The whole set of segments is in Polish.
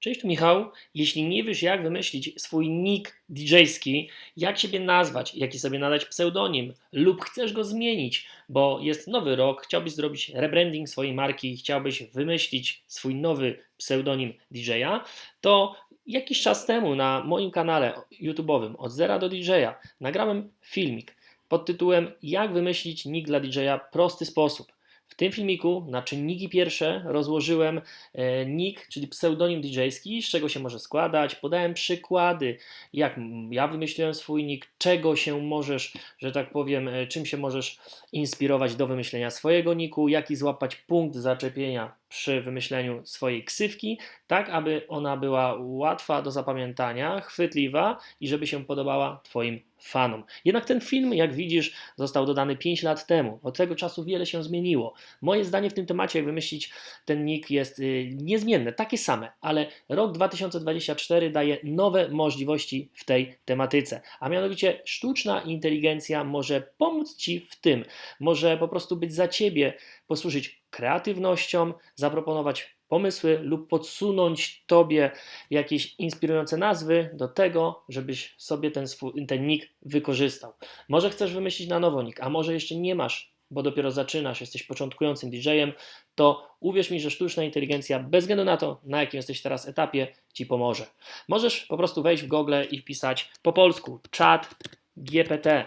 Cześć, tu Michał. Jeśli nie wiesz, jak wymyślić swój nick DJ-ski, jak siebie nazwać, jaki sobie nadać pseudonim, lub chcesz go zmienić, bo jest nowy rok, chciałbyś zrobić rebranding swojej marki, chciałbyś wymyślić swój nowy pseudonim DJ-a, to jakiś czas temu na moim kanale YouTube'owym od zera do DJ-a nagrałem filmik pod tytułem Jak wymyślić nick dla DJ-a prosty sposób. W tym filmiku na czynniki pierwsze rozłożyłem e, nick, czyli pseudonim DJ-ski, z czego się może składać. Podałem przykłady, jak ja wymyśliłem swój nick, czego się możesz, że tak powiem, e, czym się możesz inspirować do wymyślenia swojego niku, jaki złapać punkt zaczepienia przy wymyśleniu swojej ksywki, tak aby ona była łatwa do zapamiętania, chwytliwa i żeby się podobała Twoim fanom. Jednak ten film, jak widzisz, został dodany 5 lat temu. Od tego czasu wiele się zmieniło. Moje zdanie w tym temacie, jak wymyślić ten nick, jest y, niezmienne, takie same, ale rok 2024 daje nowe możliwości w tej tematyce. A mianowicie sztuczna inteligencja może pomóc Ci w tym, może po prostu być za Ciebie, posłużyć kreatywnością, zaproponować pomysły lub podsunąć Tobie jakieś inspirujące nazwy do tego, żebyś sobie ten, swój, ten nick wykorzystał. Może chcesz wymyślić na nowo nick, a może jeszcze nie masz, bo dopiero zaczynasz, jesteś początkującym DJ-em, to uwierz mi, że sztuczna inteligencja, bez względu na to, na jakim jesteś teraz etapie, Ci pomoże. Możesz po prostu wejść w Google i wpisać po polsku chat GPT.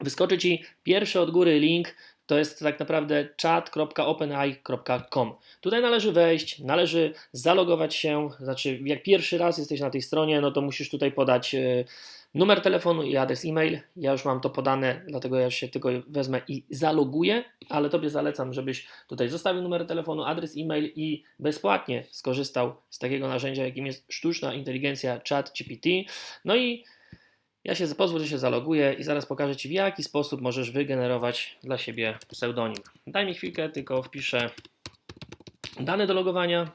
Wyskoczy Ci pierwszy od góry link to jest tak naprawdę chat.openai.com. Tutaj należy wejść, należy zalogować się, znaczy jak pierwszy raz jesteś na tej stronie, no to musisz tutaj podać e, numer telefonu i adres e-mail. Ja już mam to podane, dlatego ja się tylko wezmę i zaloguję, ale Tobie zalecam, żebyś tutaj zostawił numer telefonu, adres e-mail i bezpłatnie skorzystał z takiego narzędzia, jakim jest sztuczna inteligencja ChatGPT. No i ja się pozwól, że się zaloguję i zaraz pokażę Ci w jaki sposób możesz wygenerować dla siebie pseudonim. Daj mi chwilkę, tylko wpiszę dane do logowania.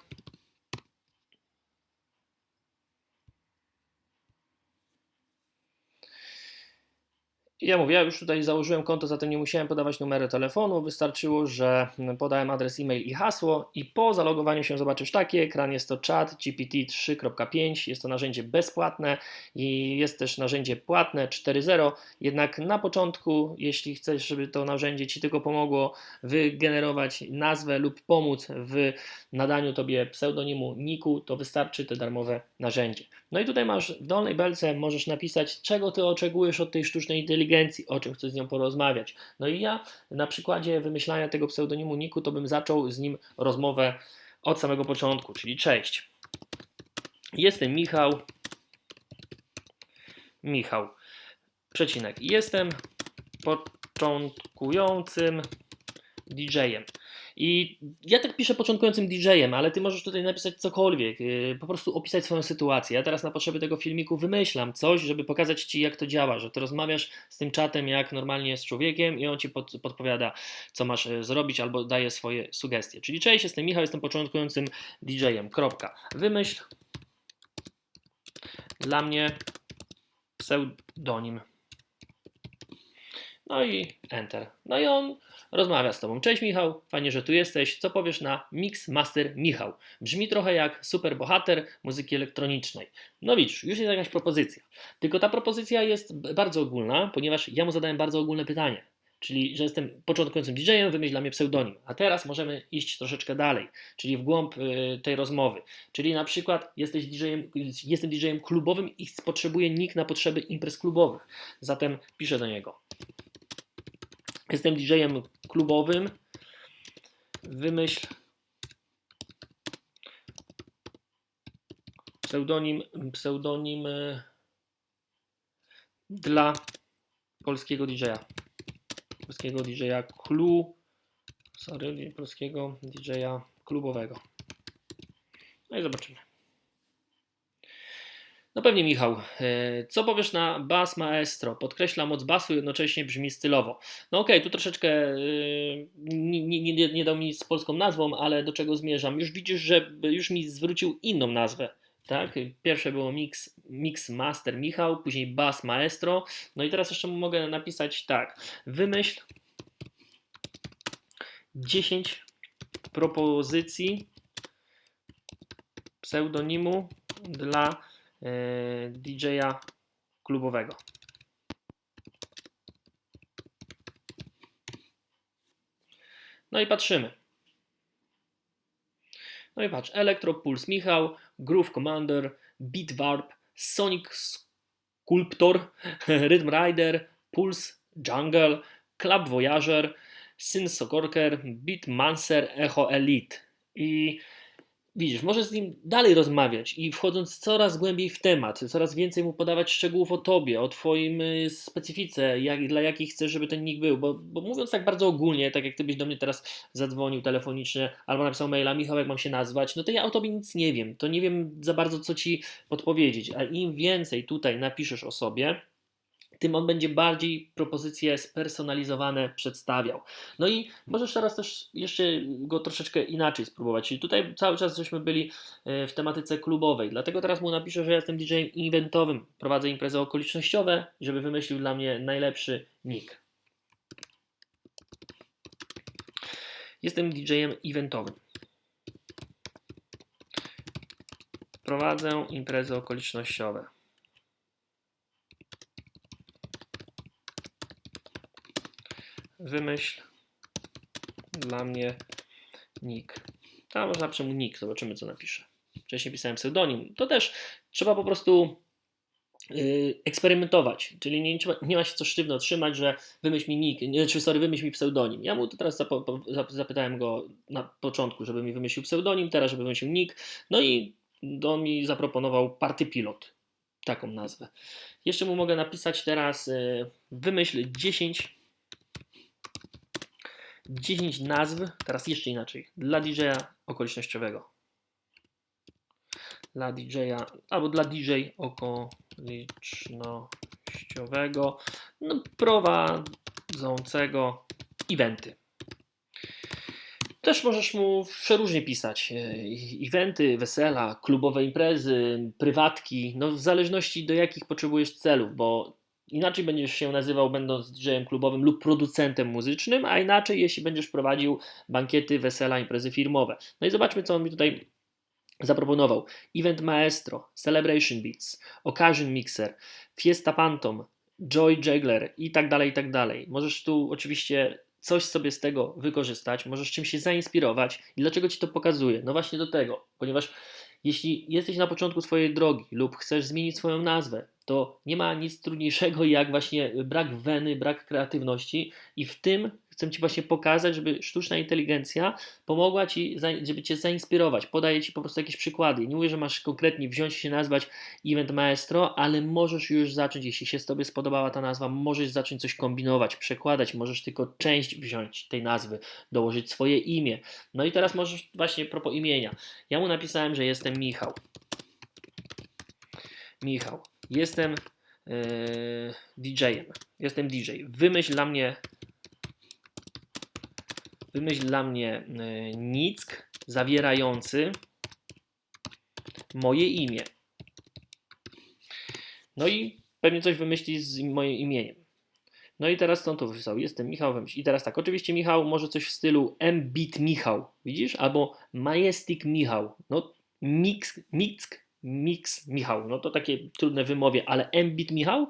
Ja mówię, ja już tutaj założyłem konto, zatem nie musiałem podawać numeru telefonu. Wystarczyło, że podałem adres e-mail i hasło i po zalogowaniu się zobaczysz taki ekran. Jest to chat GPT 3.5. Jest to narzędzie bezpłatne i jest też narzędzie płatne 4.0. Jednak na początku, jeśli chcesz, żeby to narzędzie Ci tylko pomogło wygenerować nazwę lub pomóc w nadaniu Tobie pseudonimu niku, to wystarczy te darmowe narzędzie. No i tutaj masz w dolnej belce, możesz napisać, czego Ty oczekujesz od tej sztucznej inteligencji inteligencji, o czym chcę z nią porozmawiać. No i ja na przykładzie wymyślania tego pseudonimu Niku, to bym zaczął z nim rozmowę od samego początku, czyli cześć. Jestem Michał. Michał. Przecinek. Jestem początkującym DJ-em. I ja tak piszę początkującym DJ-em, ale ty możesz tutaj napisać cokolwiek, yy, po prostu opisać swoją sytuację. Ja teraz na potrzeby tego filmiku wymyślam coś, żeby pokazać ci, jak to działa, że ty rozmawiasz z tym czatem jak normalnie z człowiekiem i on ci pod, podpowiada, co masz yy, zrobić albo daje swoje sugestie. Czyli cześć, jestem Michał, jestem początkującym DJ-em. Kropka. Wymyśl dla mnie pseudonim. No i enter. No i on rozmawia z Tobą. Cześć Michał, fajnie, że tu jesteś. Co powiesz na Mix Master Michał? Brzmi trochę jak super bohater muzyki elektronicznej. No widzisz, już jest jakaś propozycja. Tylko ta propozycja jest bardzo ogólna, ponieważ ja mu zadałem bardzo ogólne pytanie. Czyli, że jestem początkującym DJ-em, wymyśl dla mnie pseudonim. A teraz możemy iść troszeczkę dalej, czyli w głąb y, tej rozmowy. Czyli na przykład jesteś DJ-em, jestem DJ-em klubowym i potrzebuję nick na potrzeby imprez klubowych. Zatem piszę do niego. Jestem DJ-em klubowym. Wymyśl pseudonim, pseudonim e, dla polskiego DJ-a. Polskiego DJ-a klu, sorry, polskiego DJ-a klubowego. No i zobaczymy. No pewnie Michał, e, co powiesz na bas maestro? Podkreśla moc basu, jednocześnie brzmi stylowo. No okej, okay, tu troszeczkę e, nie, nie, nie dał mi z polską nazwą, ale do czego zmierzam? Już widzisz, że już mi zwrócił inną nazwę. Tak? Pierwsze było mix, mix Master Michał, później Bass Maestro. No i teraz jeszcze mogę napisać tak. Wymyśl 10 propozycji pseudonimu dla DJ-a klubowego. No i patrzymy. No i patrz, Electro Pulse Michał, Groove Commander, Beat Warp, Sonic Sculptor, Rhythm Rider, Pulse Jungle, Club Voyager, Syn Sokorker, Beat Mancer, Echo Elite. I widzisz, możesz z nim dalej rozmawiać i wchodząc coraz głębiej w temat, coraz więcej mu podawać szczegółów o tobie, o twoim y, specyfice, jak, dla jakich chcesz, żeby ten nick był, bo, bo mówiąc tak bardzo ogólnie, tak jak ty byś do mnie teraz zadzwonił telefonicznie albo napisał maila, Michał, jak mam się nazwać, no to ja o tobie nic nie wiem, to nie wiem za bardzo, co ci podpowiedzieć, a im więcej tutaj napiszesz o sobie, tym on będzie bardziej propozycje spersonalizowane przedstawiał. No i możesz teraz też jeszcze go troszeczkę inaczej spróbować. Czyli tutaj cały czas żeśmy byli e, w tematyce klubowej, dlatego teraz mu napiszę, że ja jestem DJ-em eventowym, prowadzę imprezy okolicznościowe, żeby wymyślił dla mnie najlepszy nick. Jestem DJ-em eventowym. Prowadzę imprezy okolicznościowe. Wymyśl dla mnie nick. Tam można mu nick, zobaczymy co napisze. Wcześniej pisałem pseudonim. To też trzeba po prostu yy, eksperymentować, czyli nie, nie, ma się co sztywno trzymać, że wymyśl mi nick, nie, czy sorry, wymyśl mi pseudonim. Ja mu to teraz zapytałem go na początku, żeby mi wymyślił pseudonim, teraz żeby wymyślił nick, no i on mi zaproponował party pilot, taką nazwę. Jeszcze mu mogę napisać teraz yy, wymyśl 10 10 nazw, teraz jeszcze inaczej, dla DJ-a okolicznościowego. Dla DJ-a, albo dla DJ okolicznościowego, no, prowadzącego eventy. Też możesz mu przeróżnie pisać. E, eventy, wesela, klubowe imprezy, prywatki, no w zależności do jakich potrzebujesz celów, bo Inaczej będziesz się nazywał, będąc DJ-em klubowym lub producentem muzycznym, a inaczej, jeśli będziesz prowadził bankiety, wesela, imprezy firmowe. No i zobaczmy, co on mi tutaj zaproponował. Event Maestro, Celebration Beats, Occasion Mixer, Fiesta Phantom, Joy Juggler i tak dalej, i tak dalej. Możesz tu oczywiście coś sobie z tego wykorzystać, możesz czymś się zainspirować. I dlaczego Ci to pokazuję? No właśnie do tego, ponieważ jeśli jesteś na początku swojej drogi lub chcesz zmienić swoją nazwę, to nie ma nic trudniejszego jak właśnie brak weny, brak kreatywności i w tym chcę Ci właśnie pokazać, żeby sztuczna inteligencja pomogła Ci, żeby Cię zainspirować. Podaję Ci po prostu jakieś przykłady. Nie mówię, że masz konkretnie wziąć się nazwać Event Maestro, ale możesz już zacząć, jeśli się z Tobie spodobała ta nazwa, możesz zacząć coś kombinować, przekładać, możesz tylko część wziąć tej nazwy, dołożyć swoje imię. No i teraz możesz właśnie propos imienia. Ja mu napisałem, że jestem Michał. Michał. Jestem yy, e, DJ-em. Jestem DJ. Wymyśl dla mnie wymyśl dla mnie yy, nick zawierający moje imię. No i pewnie coś wymyśli z moim imieniem. No i teraz co to wysłał? Jestem Michał Wymyśl. I teraz tak, oczywiście Michał może coś w stylu Mbit Michał, widzisz? Albo Majestic Michał. No mix, mix Mix Michał. No to takie trudne wymowie, ale Mbit Michał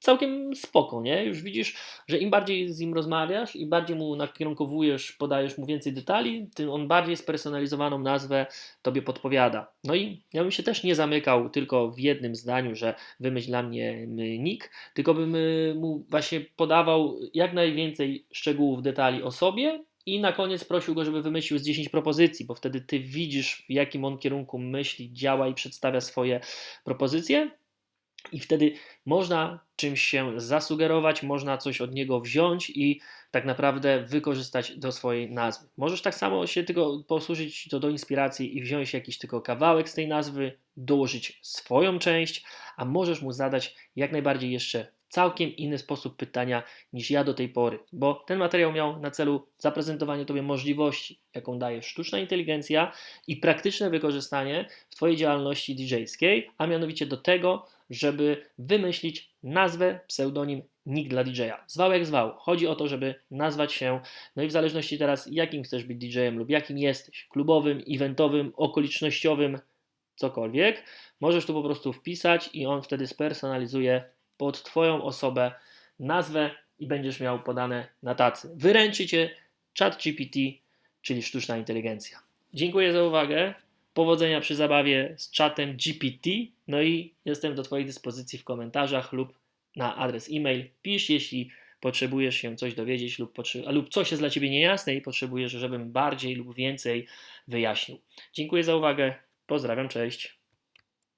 całkiem spoko, nie? Już widzisz, że im bardziej z nim rozmawiasz i bardziej mu nakierunkowujesz, podajesz mu więcej detali, tym on bardziej spersonalizowaną nazwę tobie podpowiada. No i ja bym się też nie zamykał tylko w jednym zdaniu, że wymyśl dla mnie nick, tylko bym y, mu właśnie podawał jak najwięcej szczegółów, detali o sobie i na koniec prosił go, żeby wymyślił z 10 propozycji, bo wtedy ty widzisz, w jakim on kierunku myśli, działa i przedstawia swoje propozycje. I wtedy można czymś się zasugerować, można coś od niego wziąć i tak naprawdę wykorzystać do swojej nazwy. Możesz tak samo się tylko posłużyć to do inspiracji i wziąć jakiś tylko kawałek z tej nazwy, dołożyć swoją część, a możesz mu zadać jak najbardziej jeszcze całkiem inny sposób pytania niż ja do tej pory, bo ten materiał miał na celu zaprezentowanie Tobie możliwości, jaką daje sztuczna inteligencja i praktyczne wykorzystanie w Twojej działalności DJ-skiej, a mianowicie do tego, żeby wymyślić nazwę, pseudonim, nick dla DJ-a. Zwał jak zwał. Chodzi o to, żeby nazwać się, no i w zależności teraz jakim chcesz być DJ-em lub jakim jesteś, klubowym, eventowym, okolicznościowym, cokolwiek, możesz tu po prostu wpisać i on wtedy spersonalizuje pod Twoją osobę nazwę i będziesz miał podane na tacy. Wyręczy Cię ChatGPT, czyli sztuczna inteligencja. Dziękuję za uwagę. Powodzenia przy zabawie z czatem GPT. No i jestem do Twojej dyspozycji w komentarzach lub na adres e-mail. Pisz, jeśli potrzebujesz się coś dowiedzieć lub, lub coś jest dla Ciebie niejasne i potrzebujesz, żebym bardziej lub więcej wyjaśnił. Dziękuję za uwagę. Pozdrawiam, cześć.